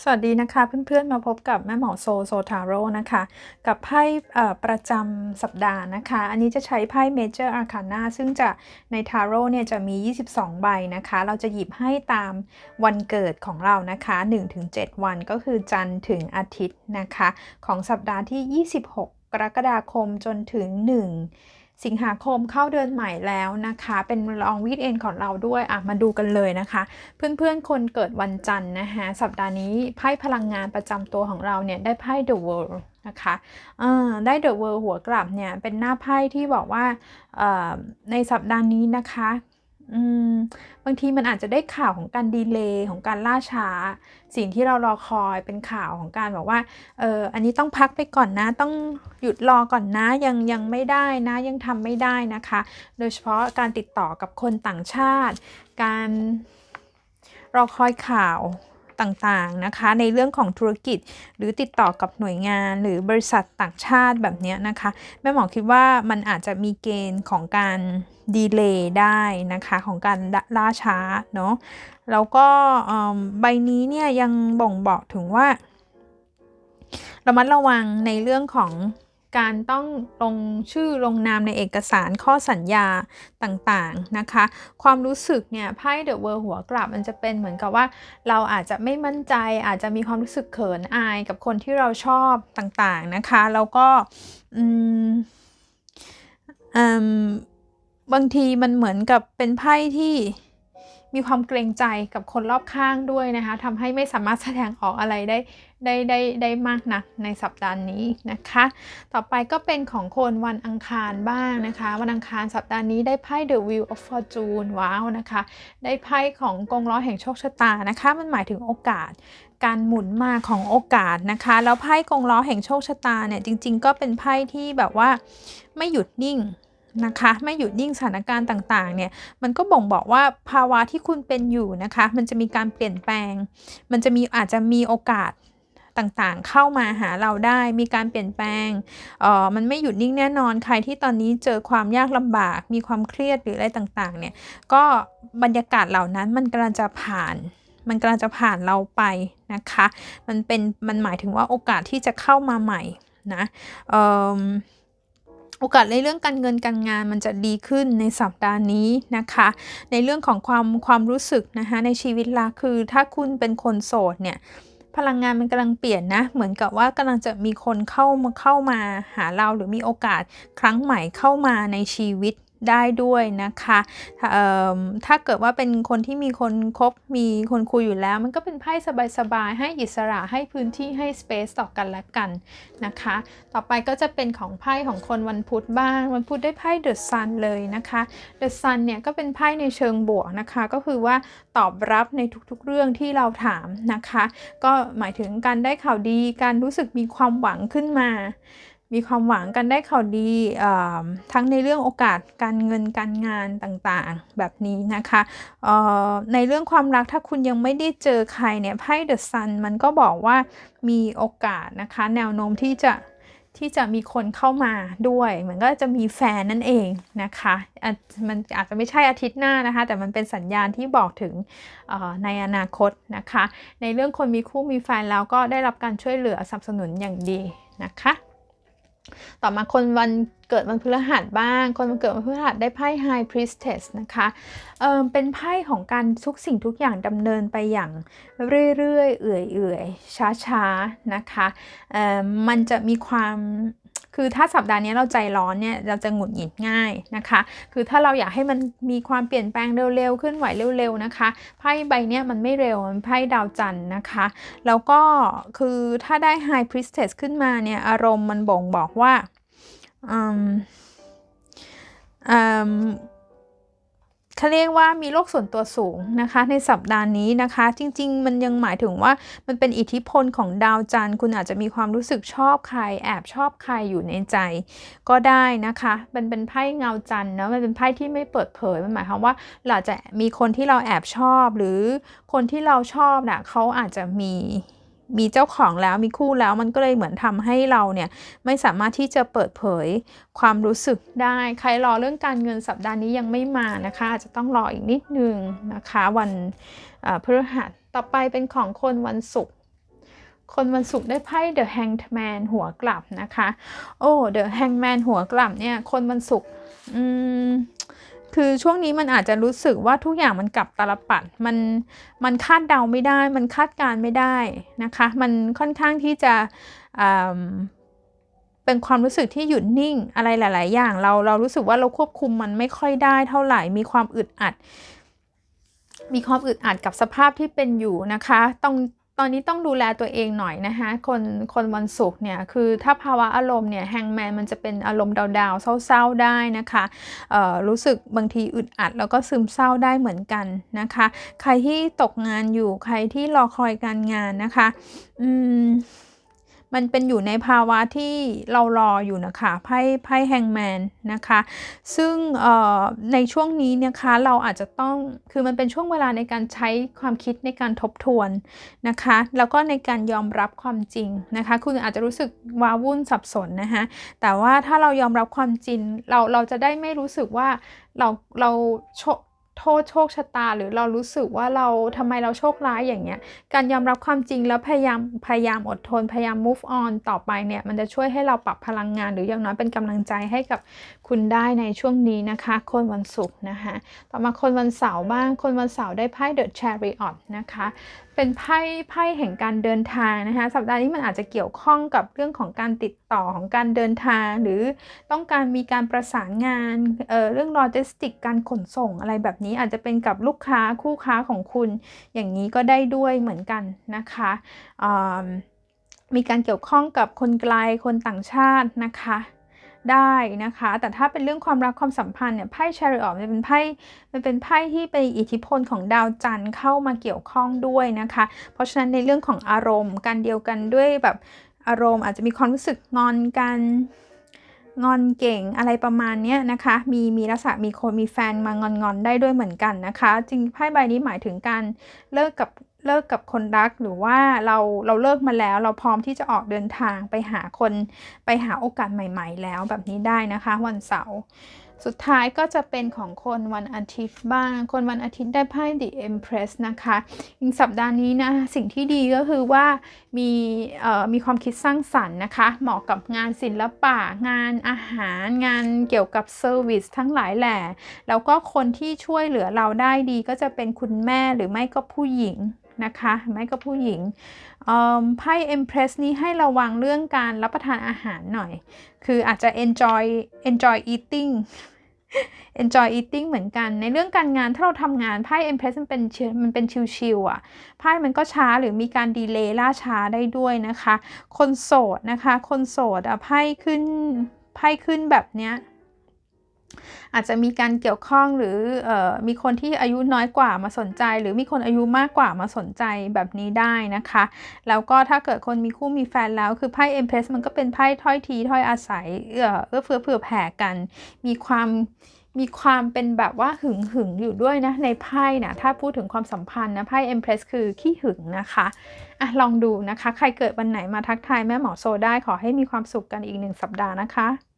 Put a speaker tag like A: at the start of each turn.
A: สวัสดีนะคะเพื่อนๆมาพบกับแม่หมอโซโซทาโร่นะคะ กับไพ่ประจำสัปดาห์นะคะ อันนี้จะใช้ไพ่ Major Arcana ซึ่งจะในทาโร่เนี่ยจะมี 22 ใบนะคะ เราจะหยิบให้ตามวันเกิดของเรานะคะ 1-7 วันก็คือจันทร์ถึงอาทิตย์นะคะ ของสัปดาห์ที่ 26 กรกฎาคมจนถึง 1 สิงหาคมเข้าเดือนใหม่แล้วนะคะ เป็นลองวีดเอนของเราด้วยอะมาดูกันเลยนะคะ เพื่อนๆ คนเกิดวันจันทร์นะคะสัปดาห์นี้ไพ่พลังงานประจำตัวของเราเนี่ยได้ไพ่ The World นะคะเออได้ The World หัวกลับเนี่ยเป็นหน้าไพ่ที่บอกว่าในสัปดาห์นี้นะคะ อืม บางทีมันอาจจะได้ข่าวของการดีเลย์ของการล่าช้า สิ่งที่เรารอคอยเป็นข่าวของการบอกว่า เอออันนี้ต้องพักไปก่อนนะ ต้องหยุดรอก่อนนะ ยังยังไม่ได้นะ ยังทำไม่ได้นะคะ โดยเฉพาะการติดต่อกับคนต่างชาติ การรอคอยข่าว ต่างๆนะคะในเรื่องของธุรกิจ หรือติดต่อกับหน่วยงานหรือบริษัทต่างชาติแบบนี้นะคะแม่หมอคิดว่ามันอาจจะมีเกณฑ์ของการดีเลย์ได้นะคะของการล่าช้าเนาะแล้วก็ใบนี้เนี่ยยังบ่งบอกถึงว่าระมัดระวังในเรื่องของ การต้องลงชื่อลงนามในเอกสารข้อสัญญาต่างๆนะคะ ความรู้สึกเนี่ยไพ่เดอะเวิร์หัวกลับมันจะเป็นเหมือนกับว่า เราอาจจะไม่มั่นใจอาจจะมีความรู้สึกเขินอายกับคนที่เราชอบต่างๆนะคะแล้วก็อืมอืมบางทีมันเหมือนกับเป็นไพ่ที่ มีความเกรงใจกับคนรอบข้างด้วยนะคะทำให้ไม่สามารถแสดงออกอะไรได้ได้ได้ได้มากนักในสัปดาห์นี้นะคะ ต่อไปก็เป็นของคนวันอังคารบ้างนะคะ วันอังคารสัปดาห์นี้ได้ไพ่ The Wheel of Fortune ว้าวนะคะ ได้ไพ่ของกงล้อแห่งโชคชะตานะคะ มันหมายถึงโอกาสการหมุนมาของโอกาสนะคะ แล้วไพ่กงล้อแห่งโชคชะตาเนี่ยจริง ๆ ก็เป็นไพ่ที่แบบว่าไม่หยุดนิ่ง นะคะ ไม่หยุดนิ่งสถานการณ์ต่างๆเนี่ยมันก็บ่งบอกว่าภาวะที่คุณเป็นอยู่นะคะ มันจะมีการเปลี่ยนแปลง มันจะมีอาจจะมีโอกาสต่างๆ เข้ามาหาเราได้มีการเปลี่ยนแปลงเอ่อมันไม่หยุดนิ่งแน่นอนใครที่ตอนนี้เจอความยากลำบาก มีความเครียดหรืออะไรต่างๆเนี่ยก็บรรยากาศเหล่านั้นมันกำลังจะผ่าน มันกำลังจะผ่านเราไปนะคะ มันเป็นมันหมายถึงว่าโอกาสที่จะเข้ามาใหม่นะเอ่อ โอกาสในเรื่องการเงินการงานมันจะดีขึ้นในสัปดาห์นี้นะคะ ในเรื่องของความความรู้สึกนะคะในชีวิตละคือถ้าคุณเป็นคนโสดเนี่ยพลังงานมันกำลังเปลี่ยนนะ เหมือนกับว่ากำลังจะมีคนเข้ามาเข้ามาหาเราหรือมีโอกาสครั้งใหม่เข้ามาในชีวิต ได้ด้วยนะคะถ้าเกิดว่าเป็นคนที่มีคนคบมีคนคุยอยู่แล้ว มันก็เป็นไพ่สบายๆ ให้อิสระให้พื้นที่ให้สเปซต่อกันและกันนะคะ ต่อไปก็จะเป็นของไพ่ของคนวันพุธบ้าง วันพุธได้ไพ่เดอะซันเลยนะคะเดอะซันเนี่ยก็เป็นไพ่ในเชิงบวกนะคะ ก็คือว่าตอบรับในทุกๆเรื่องที่เราถามนะคะ ก็หมายถึงการได้ข่าวดีการรู้สึกมีความหวังขึ้นมา มีความหวังกันได้ข่าวดีทั้งในเรื่องโอกาสการเงินการงานต่างๆ แบบนี้นะคะในเรื่องความรักถ้าคุณยังไม่ได้เจอใครเนี่ยไพ่เดอะซันมันก็บอกว่ามีโอกาสนะคะแนวโน้มที่จะที่จะมีคนเข้ามาด้วย เหมือนก็จะมีแฟนนั่นเองนะคะมันอาจจะไม่ใช่อาทิตย์หน้านะคะ แต่มันเป็นสัญญาณที่บอกถึงในอนาคตนะคะ ในเรื่องคนมีคู่มีแฟนแล้วก็ได้รับการช่วยเหลือสนับสนุนอย่างดีนะคะ ต่อมาคนวันเกิดวันพฤหัสบ้าง คนวันเกิดวันพฤหัสได้ไพ่ High Priestess นะคะเเป็นไพ่ของการทุกสิ่งทุกอย่างดำเนินไปอย่างเรื่อยๆ เอื่อยๆ ช้าๆ นะคะมันจะมีความ คือถ้าสัปดาห์นี้เราใจร้อนเนี่ยเราจะหงุดหงิดง่ายนะคะ คือถ้าเราอยากให้มันมีความเปลี่ยนแปลงเร็วๆขึ้นไหวเร็วๆนะคะไพ่ใบเนี้ยมันไม่เร็วมันไพ่ดาวจันทร์นะคะ แล้วก็คือถ้าได้ High Priestess ขึ้นมาเนี่ยอารมณ์มันบ่งบอกว่าอืมอืม เขาเรียกว่ามีโลกส่วนตัวสูงนะคะ ในสัปดาห์นี้นะคะ จริง ๆ มันยังหมายถึงว่ามันเป็นอิทธิพลของดาวจันทร์คุณอาจจะมีความรู้สึกชอบใคร แอบชอบใครอยู่ในใจ ก็ได้นะคะมันเป็นไพ่เงาจันทร์นะมันเป็นไพ่ที่ไม่เปิดเผยมันหมายความว่าเราจะมีคนที่เราแอบชอบหรือคนที่เราชอบนะ่ะเขาอาจจะมี มีเจ้าของแล้วมีคู่แล้วมันก็เลยเหมือนทำให้เราเนี่ยไม่สามารถที่จะเปิดเผยความรู้สึกได้ ใครรอเรื่องการเงินสัปดาห์นี้ยังไม่มานะคะอาจจะต้องรออีกนิดนึงนะคะ วันพฤหัสต่อไปเป็นของคนวันศุกร์คนวันศุกร์ได้ไพ่ The Hanged Man หัวกลับนะคะ โอ้ The Hanged Man หัวกลับเนี่ย คนวันศุกร์อืม คือช่วงนี้มันอาจจะรู้สึกว่าทุกอย่างมันกลับตาลปัดมันมันคาดเดาไม่ได้ มันคาดการไม่ได้นะคะ มันค่อนข้างที่จะเป็นความรู้สึกที่หยุดนิ่งอะไรหลาย ๆ อย่าง เราเรารู้สึกว่าเราควบคุมมันไม่ค่อยได้เท่าไหร่มีความอึดอัด มีความอึดอัดกับสภาพที่เป็นอยู่นะคะ ต้อง อนนี้ต้องดูแลตัวเองหน่อยนะคะคนคนวันศุกร์เนี่ยคือถ้าภาวะอารมณ์เนี่ยแฮงแมนมันจะเป็นอารมณ์ดาวๆเศร้าๆได้นะคะรู้สึกบางทีอึดอัดแล้วก็ซึมเศร้าได้เหมือนกันนะคะ ใครที่ตกงานอยู่ใครที่รอคอยการงานนะคะ อืม มันเป็นอยู่ในภาวะที่เรารออยู่นะคะไพ่ไพ่แฮงแมนนะคะ ซึ่งในช่วงนี้นะคะเราอาจจะต้องคือมันเป็นช่วงเวลาในการใช้ความคิดในการทบทวนนะคะ แล้วก็ในการยอมรับความจริงนะคะ คุณอาจจะรู้สึกว้าวุ่นสับสนนะคะแต่ว่าถ้าเรายอมรับความจริงเราเราจะได้ไม่รู้สึกว่าเราเราโโทษโชคชะตา หรือเรารู้สึกว่าเราทำไมเราโชคร้ายอย่างเงี้ย การยอมรับความจริงแล้วพยายามพยายามอดทน พยายาม move on ต่อไปเนี่ยมันจะช่วยให้เราปรับพลังงาน หรืออย่างน้อยเป็นกำลังใจให้กับคุณได้ในช่วงนี้นะคะ คนวันศุกร์นะคะต่อมาคนวันเสาร์บ้าง คนวันเสาร์ได้ไพ่ The Chariot นะคะเป็นไพ่ไพ่แห่งการเดินทางนะคะสัปดาห์นี้มันอาจจะเกี่ยวข้องกับเรื่องของการติดต่อของการเดินทาง หรือต้องการมีการประสานงานเเรื่องโลจิสติกการขนส่งอะไรแบบนี้อาจจะเป็นกับลูกค้าคู่ค้าของคุณ อย่างนี้ก็ได้ด้วยเหมือนกันนะคะมีการเกี่ยวข้องกับคนไกลคนต่างชาตินะคะได้นะคะ แต่ถ้าเป็นเรื่องความรักความสัมพันธ์เนี่ยไพ่ชาริออตมันเป็นไพ่มันเป็นไพ่ที่เป็นอิทธิพลของดาวจันทร์เข้ามาเกี่ยวข้องด้วยนะคะ เพราะฉะนั้นในเรื่องของอารมณ์การเดียวกันด้วยแบบอารมณ์อาจจะมีความรู้สึกงอนกัน งอนเก่งอะไรประมาณนี้นะคะ มีมีลักษณะมีคนมีแฟนมางอนงอนได้ด้วยเหมือนกันนะคะ จริงไพ่ใบนี้หมายถึงการเลิกกับเลิกกับคนรักหรือว่าเราเราเลิกมาแล้ว เราพร้อมที่จะออกเดินทางไปหาคนไปหาโอกาสใหม่ ๆ แล้วแบบนี้ได้นะคะ วันเสาร์ สุดท้ายก็จะเป็นของคนวันอาทิตย์บ้าง คนวันอาทิตย์ได้ไพ่ The Empress นะคะอีกสัปดาห์นี้นะ สิ่งที่ดีก็คือว่ามีมีความคิดสร้างสรรค์นะคะ เหมาะกับงานศิลปะ งานอาหาร งานเกี่ยวกับเซอร์วิสทั้งหลายแหล่แล้วก็คนที่ช่วยเหลือเราได้ดีก็จะเป็นคุณแม่หรือไม่ก็ผู้หญิงนะคะไม่ก็ผู้หญิงไพ่ Empress นี้ให้ระวังเรื่องการรับประทานอาหารหน่อย คืออาจจะ enjoy enjoy eating enjoy eating เหมือนกัน ในเรื่องการงานถ้าเราทำงานไพ่ Empress มันเป็นมันเป็นชิวๆอะไพ่มันก็ช้าหรือมีการดีเลย์ล่าช้าได้ด้วยนะคะ คนโสดนะคะ คนโสดอะไพ่ขึ้นไพ่ขึ้นแบบเนี้ย อาจจะมีการเกี่ยวข้องหรืออมีคนที่อายุน้อยกว่ามาสนใจ หรือมีคนอายุมากกว่ามาสนใจแบบนี้ได้นะคะ แล้วก็ถ้าเกิดคนมีคู่มีแฟนแล้วคือไพ่เอ็มเพรสมันก็เป็นไพ่ถ้อยทีถ้อยอาศัยเอื้อเอื้อเฟื้อเผื่อแผ่กัน มีความมีความเป็นแบบว่าหึงหึงอยู่ด้วยนะ ในไพ่นะถ้าพูดถึงความสัมพันธ์นะไพ่เอ็มเพรสคือขี้หึงนะคะอะลองดูนะคะ ใครเกิดวันไหนมาทักทายแม่หมอโซได้ขอให้มีความสุขกันอีกหนึ่งสัปดาห์นะคะ